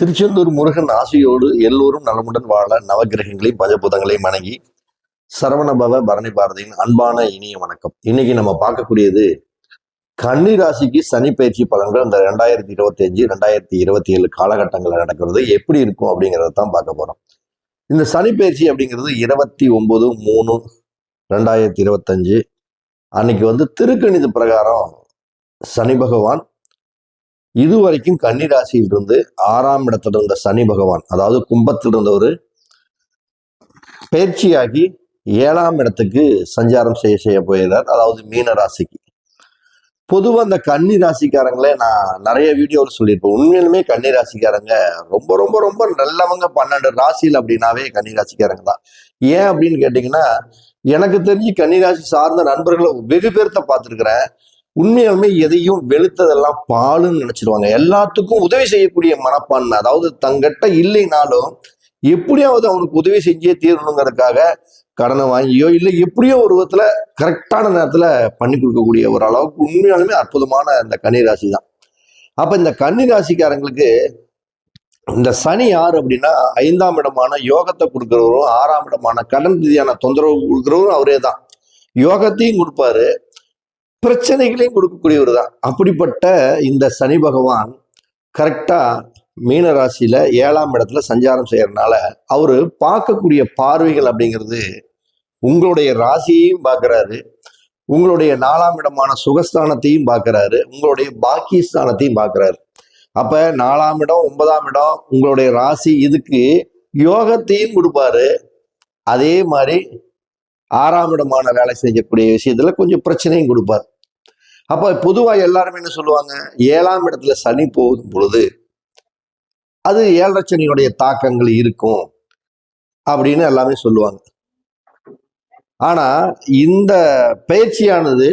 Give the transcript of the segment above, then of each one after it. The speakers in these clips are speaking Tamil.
திருச்செந்தூர் முருகன் ஆசையோடு எல்லோரும் நலமுடன் வாழ நவகிரகங்களையும் பஞ்சபூதங்களையும் வணங்கி சரவணபவ பரணி பாரதியின் அன்பான இனிய வணக்கம். இன்னைக்கு நம்ம பார்க்கக்கூடியது கன்னி ராசிக்கு சனி பயிற்சி பலன்கள். அந்த ரெண்டாயிரத்தி இருபத்தி அஞ்சு ரெண்டாயிரத்தி இருபத்தி ஏழு காலகட்டங்களில் நடக்கிறது. எப்படி இருக்கும் அப்படிங்கிறத தான் பார்க்க போறோம். இந்த சனி பயிற்சி அப்படிங்கிறது இருபத்தி ஒன்பது மூணு ரெண்டாயிரத்தி இருபத்தஞ்சு அன்னைக்கு வந்து திருக்கணித பிரகாரம் சனி பகவான் இதுவரைக்கும் கன்னி ராசியில் இருந்து ஆறாம் இடத்துல இருந்த சனி பகவான் அதாவது கும்பத்தில் இருந்தவர் பயிற்சியாகி ஏழாம் இடத்துக்கு சஞ்சாரம் செய்ய செய்ய போயிடுறார் அதாவது மீன ராசிக்கு. பொதுவாக அந்த கன்னி ராசிக்காரங்களே நான் நிறைய வீடியோவில் சொல்லியிருப்பேன். உண்மையிலுமே கன்னி ராசிக்காரங்க ரொம்ப ரொம்ப ரொம்ப நல்லவங்க பன்னெண்டு ராசியில் அப்படின்னாவே கன்னி ராசிக்காரங்க தான். ஏன் அப்படின்னு கேட்டிங்கன்னா எனக்கு தெரிஞ்சு கன்னி ராசி சார்ந்த நண்பர்களை வெகு பேர்த்த பார்த்துருக்குறேன். உண்மையாலுமே எதையும் வெளுத்ததெல்லாம் பாலுன்னு நினைச்சிருவாங்க. எல்லாத்துக்கும் உதவி செய்யக்கூடிய மனப்பான்மை அதாவது தங்கிட்ட இல்லைனாலும் எப்படியாவது அவனுக்கு உதவி செஞ்சே தீரணுங்கிறதுக்காக கடனை வாங்கியோ இல்லை எப்படியோ ஒரு விதத்துல கரெக்டான நேரத்துல பண்ணி கொடுக்கக்கூடிய ஒரு அளவுக்கு உண்மையாலுமே அற்புதமான இந்த கன்னிராசி தான். அப்ப இந்த கன்னிராசிக்காரங்களுக்கு இந்த சனி யார் அப்படின்னா ஐந்தாம் இடமான யோகத்தை கொடுக்குறவரும் ஆறாம் இடமான கடன் ரீதியான தொந்தரவு கொடுக்கிறவரும் அவரே தான். யோகத்தையும் கொடுப்பாரு. பிரச்சனைகளையும் கொடுக்கக்கூடியவர் தான் அப்படிப்பட்ட இந்த சனி பகவான் கரெக்டா மீன ராசியில ஏழாம் இடத்துல சஞ்சாரம் செய்யறதுனால அவரு பார்க்கக்கூடிய பார்வைகள் அப்படிங்கிறது உங்களுடைய ராசியையும் பார்க்கறாரு. உங்களுடைய நாலாம் இடமான சுகஸ்தானத்தையும் பார்க்கறாரு. உங்களுடைய பாக்கியஸ்தானத்தையும் பார்க்கறாரு. அப்ப நாலாம் இடம் ஒன்பதாம் இடம் உங்களுடைய ராசி இதுக்கு யோகத்தையும் கொடுப்பாரு. அதே மாதிரி ஆறாம் இடமான வேலை செய்யக்கூடிய விஷயத்துல கொஞ்சம் பிரச்சனையும் கொடுப்பார். அப்போ பொதுவாக எல்லாருமே என்ன சொல்லுவாங்க? ஏழாம் இடத்துல சனி போகும் பொழுது அது ஏழரை சனியுடைய தாக்கங்கள் இருக்கும் அப்படின்னு எல்லாமே சொல்லுவாங்க. ஆனால் இந்த பயிற்சியானது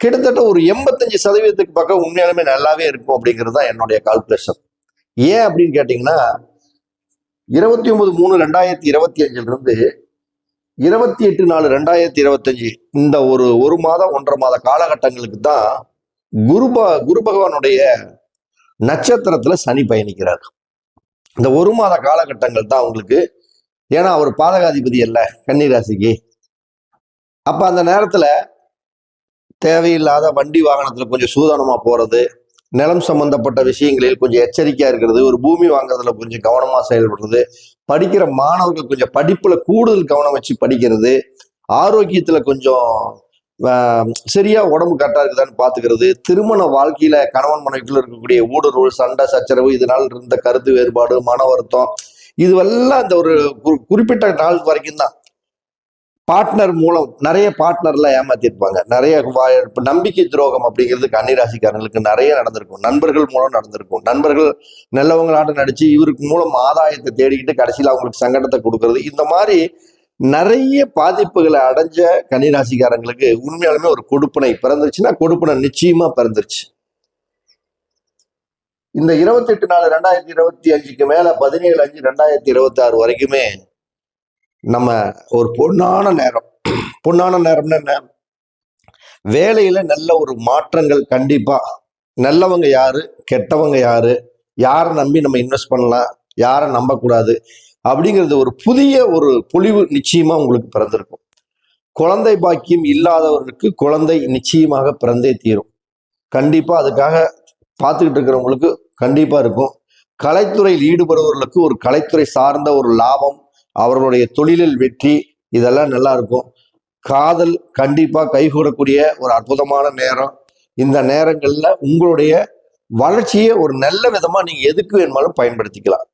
கிட்டத்தட்ட ஒரு எண்பத்தஞ்சு சதவீதத்துக்கு பக்கம் உண்மையாலுமே நல்லாவே இருக்கும் அப்படிங்கிறது தான் என்னுடைய கால்குலேஷன் ஏன் அப்படின்னு கேட்டிங்கன்னா இருபத்தி ஒன்பது மூணு ரெண்டாயிரத்தி இருபத்தி அஞ்சுலேருந்து இருபத்தி எட்டு நாலு ரெண்டாயிரத்தி இருபத்தஞ்சு இந்த ஒரு ஒரு மாதம் ஒன்றரை மாத காலகட்டங்களுக்கு தான் குரு குரு பகவானுடைய நட்சத்திரத்துல சனி பயணிக்கிறார். இந்த ஒரு மாத காலகட்டங்கள் தான் அவங்களுக்கு ஏன்னா அவர் பாதகாதிபதி அல்ல கன்னிராசிக்கு. அப்ப அந்த நேரத்துல தேவையில்லாத வண்டி வாகனத்துல கொஞ்சம் சூதானமா போறது நிலம் சம்பந்தப்பட்ட விஷயங்களில் கொஞ்சம் எச்சரிக்கையா இருக்கிறது. ஒரு பூமி வாங்குறதுல கொஞ்சம் கவனமா செயல்படுறது. படிக்கிற மாணவர்கள் கொஞ்சம் படிப்புல கூடுதல் கவனம் வச்சு படிக்கிறது. ஆரோக்கியத்துல கொஞ்சம் சரியா உடம்பு கரெக்டா இருக்குதான்னு பாத்துக்கிறது திருமண வாழ்க்கையில கணவன் மனைவிக்குள்ள இருக்கக்கூடிய ஊடுருவல் சண்டை சச்சரவு இதனால் இருந்த கருத்து வேறுபாடு மன வருத்தம் இதுவெல்லாம் இந்த ஒரு குறிப்பிட்ட நாள் வரைக்கும் தான் பார்ட்னர் மூலம் நிறைய பார்ட்னர்லாம் ஏமாத்திருப்பாங்க. நிறைய வா- நம்பிக்கை துரோகம் அப்படிங்கிறது கன்னிராசிக்காரங்களுக்கு நிறைய நடந்திருக்கும். நண்பர்கள் மூலம் நடந்திருக்கும். நண்பர்கள் நல்லவங்களாட்ட நடிச்சு இவருக்கு மூலம் ஆதாயத்தை தேடிக்கிட்டு கடைசியில் அவங்களுக்கு சங்கடத்தை கொடுக்கறது. இந்த மாதிரி நிறைய பாதிப்புகளை அடைஞ்ச கன்னிராசிக்காரங்களுக்கு உண்மையாலுமே ஒரு கொடுப்பனை பிறந்துருச்சுன்னா கொடுப்பனை நிச்சயமா பிறந்துருச்சு. இந்த இருபத்தி எட்டு நாலு ரெண்டாயிரத்தி இருபத்தி அஞ்சுக்கு மேல பதினேழு அஞ்சு ரெண்டாயிரத்தி இருபத்தி ஆறு வரைக்குமே நம்ம ஒரு பொன்னான நேரம். பொன்னான நேரம்னா என்ன? வேலையில நல்ல ஒரு மாற்றங்கள் கண்டிப்பா. நல்லவங்க யாரு? கெட்டவங்க யாரு? யாரை நம்பி நம்ம இன்வெஸ்ட் பண்ணலாம்? யாரை நம்பக்கூடாது? அப்படிங்கிறது ஒரு புதிய ஒரு பொழிவு நிச்சயமா உங்களுக்கு பிறந்திருக்கும். குழந்தை பாக்கியம் இல்லாதவர்களுக்கு குழந்தை நிச்சயமாக பிறந்தே தீரும். கண்டிப்பா அதுக்காக பார்த்துக்கிட்டு இருக்கிறவங்களுக்கு கண்டிப்பா இருக்கும். கலைத்துறையில் ஈடுபடுபவர்களுக்கு ஒரு கலைத்துறை சார்ந்த ஒரு லாபம் அவர்களுடைய தொழிலில் வெற்றி இதெல்லாம் நல்லா இருக்கும். காதல் கண்டிப்பாக கைகூடக்கூடிய ஒரு அற்புதமான நேரம். இந்த நேரங்களில் உங்களுடைய வளர்ச்சியை ஒரு நல்ல விதமாக நீங்கள் எதுக்கு வேணுமாலும் பயன்படுத்திக்கலாம்.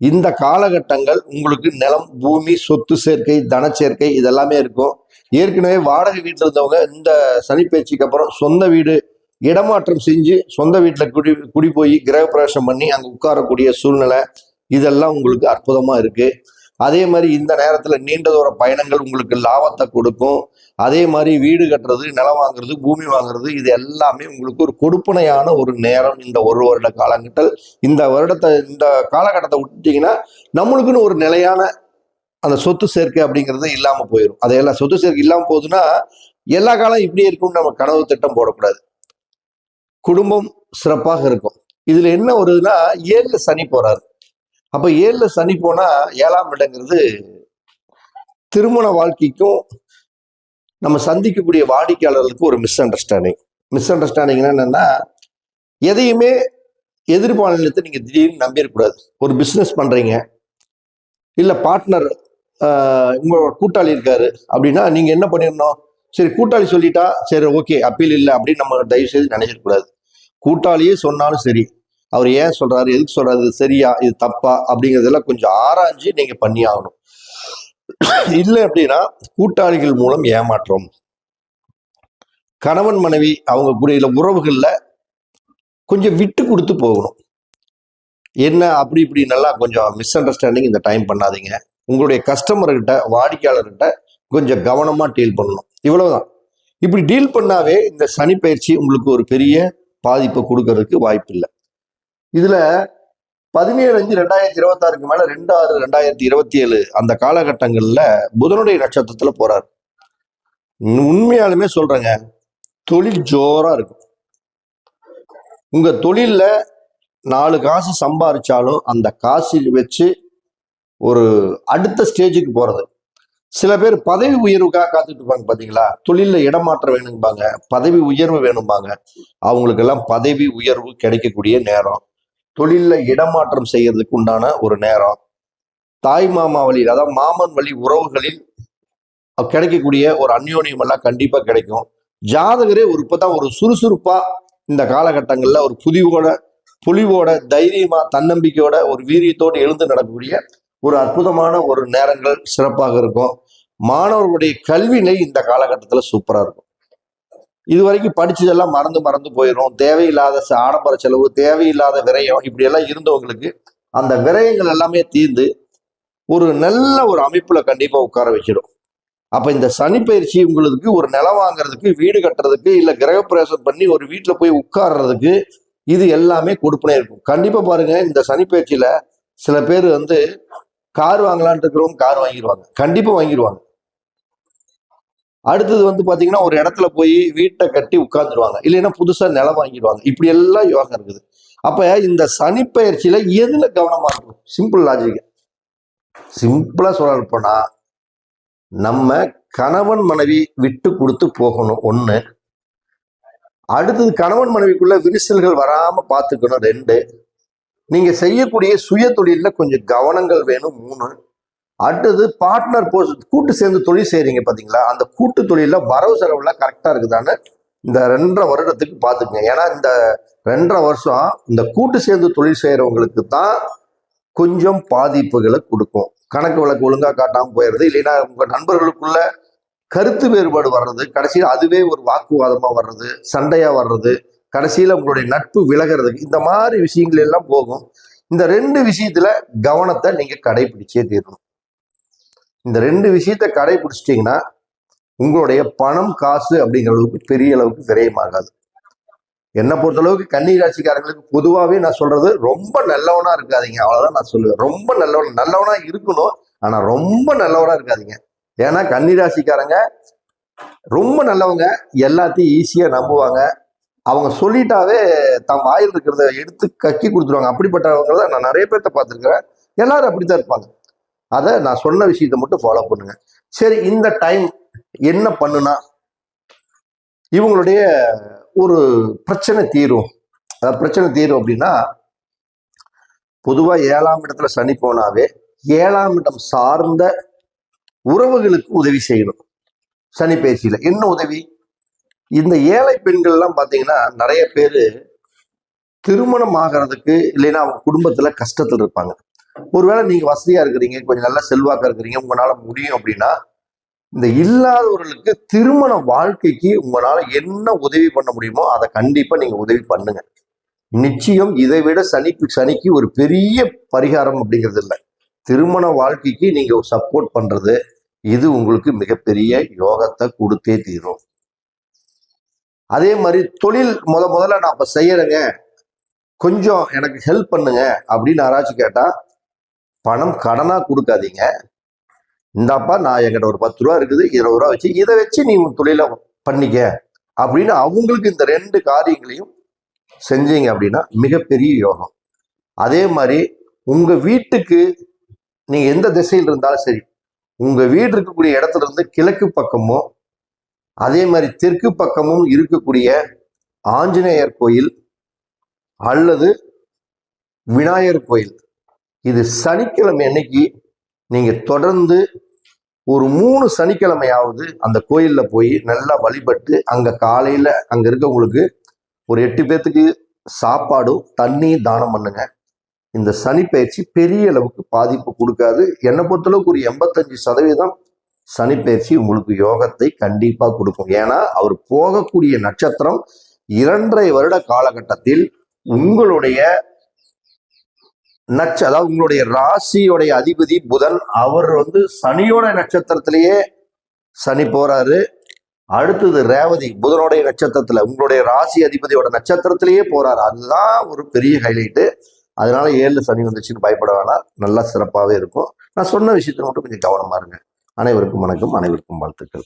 இந்த காலகட்டங்கள் உங்களுக்கு நிலம் பூமி சொத்து சேர்க்கை தன சேர்க்கை இதெல்லாமே இருக்கும். ஏற்கனவே வாடகை வீட்டில் இருந்தவங்க இந்த சனிப்பயிற்சிக்கு அப்புறம் சொந்த வீடு இடமாற்றம் செஞ்சு சொந்த வீட்டில் குடி குடி போய் கிரகப்பிரவேசம் பண்ணி அங்கே உட்காரக்கூடிய சூழ்நிலை இதெல்லாம் உங்களுக்கு அற்புதமாக இருக்குது அதே மாதிரி இந்த நேரத்தில் நீண்ட தூர பயணங்கள் உங்களுக்கு லாபத்தை கொடுக்கும். அதே மாதிரி வீடு கட்டுறது நிலம் வாங்குறது பூமி வாங்குறது இது எல்லாமே உங்களுக்கு ஒரு கொடுப்பனையான ஒரு நேரம் இந்த ஒரு வருட காலகட்டல் இந்த வருடத்தை இந்த காலகட்டத்தை விட்டுட்டீங்கன்னா நம்மளுக்குன்னு ஒரு நிலையான அந்த சொத்து சேர்க்கை அப்படிங்கிறது இல்லாமல் போயிடும் அதையெல்லாம் சொத்து சேர்க்கை இல்லாமல் போகுதுன்னா எல்லா காலம் இப்படி இருக்கும்னு நம்ம கனவு திட்டம் போடக்கூடாது. குடும்பம் சிறப்பாக இருக்கும். இதில் என்ன வருதுன்னா ஏழுல சனி போறாரு. அப்ப ஏழுல சனி போனா ஏழாம் இடங்கிறது திருமண வாழ்க்கைக்கும் நம்ம சந்திக்கக்கூடிய வாடிக்கையாளர்களுக்கு ஒரு மிஸ் அண்டர்ஸ்டாண்டிங் மிஸ் அண்டர்ஸ்டாண்டிங்னா என்னன்னா எதையுமே எதிர்பாலினத்தை நீங்க திடீர்னு நம்பிடக்கூடாது ஒரு பிஸ்னஸ் பண்றீங்க. இல்ல பார்ட்னர் உங்களோட கூட்டாளி இருக்காரு அப்படின்னா நீங்க என்ன பண்ணிடணும்? சரி கூட்டாளி சொல்லிட்டா சரி ஓகே அப்பீல் இல்லை அப்படின்னு நம்ம தயவு செய்து நினைச்சிடக்கூடாது. கூட்டாளியே சொன்னாலும் சரி அவர் ஏன் சொல்றாரு? எதுக்கு சொல்றாரு? இது சரியா? இது தப்பா? அப்படிங்கிறதெல்லாம் கொஞ்சம் ஆராய்ஞ்சு நீங்க பண்ணி ஆகணும் இல்லை அப்படின்னா கூட்டாளிகள் மூலம் ஏமாற்றம் கணவன் மனைவி அவங்க கூடிய உறவுகளில் கொஞ்சம் விட்டு கொடுத்து போகணும். என்ன? அப்படி இப்படி நல்லா கொஞ்சம் மிஸ் அண்டர்ஸ்டாண்டிங் இந்த டைம் பண்ணாதீங்க. உங்களுடைய கஸ்டமர்கிட்ட வாடிக்கையாளர்கிட்ட கொஞ்சம் கவனமாக டீல் பண்ணணும். இவ்வளவுதான். இப்படி டீல் பண்ணாவே இந்த சனி பயிற்சி உங்களுக்கு ஒரு பெரிய பாதிப்பை கொடுக்கறதுக்கு வாய்ப்பு இல்லை இதுல பதினேழு அஞ்சு ரெண்டாயிரத்தி இருபத்தாறுக்கு மேல ரெண்டு ஆறு ரெண்டாயிரத்தி இருபத்தி ஏழு அந்த காலகட்டங்கள்ல புதனுடைய நட்சத்திரத்துல போறாரு. உண்மையாலுமே சொல்றேங்க தொழில் ஜோரா இருக்கும். உங்க தொழில்ல நாலு காசு சம்பாரிச்சாலும் அந்த காசு வச்சு ஒரு அடுத்த ஸ்டேஜுக்கு போறது. சில பேர் பதவி உயர்வுக்காக காத்துட்டு இருப்பாங்க பாத்தீங்களா தொழில இடமாற்றம் வேணும்பாங்க பதவி உயர்வு வேணும்பாங்க. அவங்களுக்கெல்லாம் பதவி உயர்வு கிடைக்கக்கூடிய நேரம். தொழிலில் இடமாற்றம் செய்யறதுக்கு உண்டான ஒரு நேரம். தாய் மாமா வழியில் அதாவது மாமன் வழி உறவுகளில் கிடைக்கக்கூடிய ஒரு அந்யோன்யம் எல்லாம் கண்டிப்பாக கிடைக்கும். ஜாதகரே ஒரு இப்போதான் ஒரு சுறுசுறுப்பா இந்த காலகட்டங்களில் ஒரு புதிவோட புலிவோட தைரியமா தன்னம்பிக்கையோட ஒரு வீரியத்தோடு எழுந்து நடக்கக்கூடிய ஒரு அற்புதமான ஒரு நேரங்கள் சிறப்பாக இருக்கும். மாணவர்களுடைய கல்வி நிலை இந்த காலகட்டத்தில் சூப்பராக இருக்கும். இது வரைக்கும் படிச்சதெல்லாம் மறந்து மறந்து போயிடும் தேவையில்லாத ச- ஆடம்பர செலவு தேவையில்லாத விரயம் இப்படி எல்லாம் இருந்தவங்களுக்கு அந்த விரயங்கள் எல்லாமே தீர்ந்து ஒரு நல்ல ஒரு அமைப்புல கண்டிப்பா உட்கார வச்சிடும் அப்ப இந்த சனி பயிற்சி உங்களுக்கு ஒரு நிலம் வாங்குறதுக்கு வீடு கட்டுறதுக்கு இல்ல கிரகப்பிரவேசம் பண்ணி ஒரு வீட்டுல போய் உட்கார்றதுக்கு இது எல்லாமே கொடுப்பனே இருக்கும். கண்டிப்பா பாருங்க இந்த சனி பயிற்சியில சில பேர் வந்து கார் வாங்கலான்ட்டு இருக்கிறவங்க கார் வாங்கிடுவாங்க கண்டிப்பா வாங்கிடுவாங்க அடுத்தது வந்து பார்த்தீங்கன்னா ஒரு இடத்துல போய் வீட்டை கட்டி உட்காந்துருவாங்க இல்லைன்னா புதுசாக நிலம் வாங்கிடுவாங்க. இப்படி எல்லாம் யோகம் இருக்குது. அப்போ இந்த சனிப்பயிற்சியில் எதில் கவனமாக இருக்கும் சிம்பிள் லாஜிக் சிம்பிளாக சொல்ல போனா நம்ம கணவன் மனைவி விட்டு கொடுத்து போகணும் ஒன்று அடுத்தது கணவன் மனைவிக்குள்ள விரிசல்கள் வராமல் பார்த்துக்கணும் ரெண்டு. நீங்கள் செய்யக்கூடிய சுய தொழிலில் கொஞ்சம் கவனங்கள் வேணும் மூணு. அடுத்தது பார்ட்னர் போஸ் கூட்டு சேர்ந்து தொழில் செய்கிறீங்க பார்த்தீங்களா அந்த கூட்டு தொழிலில் வரவு செலவுலாம் கரெக்டாக இருக்குதான்னு இந்த ரெண்டரை வருடத்துக்கு பார்த்துக்குங்க ஏன்னா இந்த ரெண்டரை வருஷம் இந்த கூட்டு சேர்ந்து தொழில் செய்கிறவங்களுக்கு தான் கொஞ்சம் பாதிப்புகளை கொடுக்கும். கணக்கு வழக்கு ஒழுங்காக காட்டாமல் போயிடுறது இல்லைன்னா உங்கள் நண்பர்களுக்குள்ள கருத்து வேறுபாடு வர்றது கடைசியில் அதுவே ஒரு வாக்குவாதமாக வர்றது சண்டையாக வர்றது கடைசியில் உங்களுடைய நட்பு விலகிறதுக்கு இந்த மாதிரி விஷயங்கள் எல்லாம் போகும். இந்த ரெண்டு விஷயத்தில் கவனத்தை நீங்கள் கடைபிடிச்சே தீரணும். இந்த ரெண்டு விஷயத்த கடைபிடிச்சிட்டிங்கன்னா உங்களுடைய பணம் காசு அப்படிங்கிற அளவுக்கு பெரிய அளவுக்கு விரயமாகாது. என்னை பொறுத்தளவுக்கு கன்னி ராசிக்காரங்களுக்கு பொதுவாகவே நான் சொல்றது ரொம்ப நல்லவனா இருக்காதிங்க. அவ்வளோதான் நான் சொல்லுவேன். ரொம்ப நல்லவன் நல்லவனா இருக்கணும் ஆனால் ரொம்ப நல்லவனா இருக்காதிங்க. ஏன்னா கன்னி ராசிக்காரங்க ரொம்ப நல்லவங்க எல்லாத்தையும் ஈஸியாக நம்புவாங்க. அவங்க சொல்லிட்டாவே தம் வாயில் இருக்கிறத எடுத்து கக்கி கொடுத்துருவாங்க. அப்படிப்பட்டவங்க தான் நான் நிறைய பேர்த்த பார்த்துருக்குறேன். எல்லாரும் அப்படித்தான் இருப்பாங்க. அதை நான் சொன்ன விஷயத்தை மட்டும் ஃபாலோ பண்ணுங்க. சரி இந்த டைம் என்ன பண்ணுனா இவங்களுடைய ஒரு பிரச்சனை தீரும். அதாவது பிரச்சனை தீரும் அப்படின்னா பொதுவாக ஏழாம் இடத்துல சனி போனாவே ஏழாம் இடம் சார்ந்த உறவுகளுக்கு உதவி செய்யணும். சனி பயிற்சியில என்ன உதவி? இந்த ஏழை பெண்கள்லாம் பார்த்தீங்கன்னா நிறைய பேர் திருமணம் ஆகிறதுக்கு இல்லைன்னா அவங்க குடும்பத்தில் கஷ்டத்தில் இருப்பாங்க. ஒருவேளை நீங்க வசதியா இருக்கிறீங்க கொஞ்சம் நல்ல செல்வாக்கா இருக்கிறீங்க உங்களால முடியும் அப்படின்னா இந்த இல்லாதவர்களுக்கு திருமண வாழ்க்கைக்கு உங்களால என்ன உதவி பண்ண முடியுமோ அதை கண்டிப்பா நீங்க உதவி பண்ணுங்க. நிச்சயம் இதை விட சனிக்கு சனிக்கு ஒரு பெரிய பரிகாரம் அப்படிங்கிறது இல்லை. திருமண வாழ்க்கைக்கு நீங்க சப்போர்ட் பண்றது இது உங்களுக்கு மிகப்பெரிய யோகத்தை கொடுத்தே தீரும். அதே மாதிரி தொழில் முத முதல்ல நான் இப்ப செய்யறேங்க. கொஞ்சம் எனக்கு ஹெல்ப் பண்ணுங்க அப்படின்னு யாராச்சும் கேட்டா பணம் கடனாக கொடுக்காதீங்க. இந்தாப்பா நான் என்கிட்ட ஒரு பத்து ரூபா இருக்குது இருபது ரூபா வச்சு இதை வச்சு நீ உன் தொழிலை பண்ணிக்க. அப்படின்னு அவங்களுக்கு இந்த ரெண்டு காரியங்களையும் செஞ்சீங்க அப்படின்னா மிகப்பெரிய யோகம். அதே மாதிரி உங்கள் வீட்டுக்கு நீங்கள் எந்த திசையில் இருந்தாலும் சரி உங்கள் வீடு இருக்கக்கூடிய இடத்துல இருந்து கிழக்கு பக்கமும் அதே மாதிரி தெற்கு பக்கமும் இருக்கக்கூடிய ஆஞ்சநேயர் கோயில் அல்லது விநாயகர் கோயில் இது சனிக்கிழமை அன்னைக்கு நீங்கள் தொடர்ந்து ஒரு மூணு சனிக்கிழமையாவது அந்த கோயிலில் போய் நல்லா வழிபட்டு அங்கே காலையில் அங்கே இருக்கவங்களுக்கு ஒரு எட்டு பேர்த்துக்கு சாப்பாடும் தண்ணியும் தானம் பண்ணுங்க. இந்த சனி பயிற்சி பெரிய அளவுக்கு பாதிப்பு கொடுக்காது. என்னை பொறுத்தளவுக்கு ஒரு எண்பத்தஞ்சு சதவீதம் சனி பயிற்சி உங்களுக்கு யோகத்தை கண்டிப்பாக கொடுக்கும். ஏன்னா அவர் போகக்கூடிய நட்சத்திரம் இரண்டரை வருட காலகட்டத்தில் உங்களுடைய நட்ச அதாவது உங்களுடைய ராசியோடைய அதிபதி புதன் அவர் வந்து சனியோட நட்சத்திரத்திலேயே சனி போறாரு. அடுத்தது ரேவதி புதனுடைய நட்சத்திரத்துல உங்களுடைய ராசி அதிபதியோட நட்சத்திரத்திலேயே போறாரு. அதுதான் ஒரு பெரிய ஹைலைட்டு அதனால ஏழு சனி வந்துச்சுன்னு பயப்பட வேணாம். நல்லா சிறப்பாகவே இருக்கும். நான் சொன்ன விஷயத்துல மட்டும் கொஞ்சம் கவனமா இருங்க. அனைவருக்கும் வணக்கம். அனைவருக்கும் வாழ்த்துக்கள்.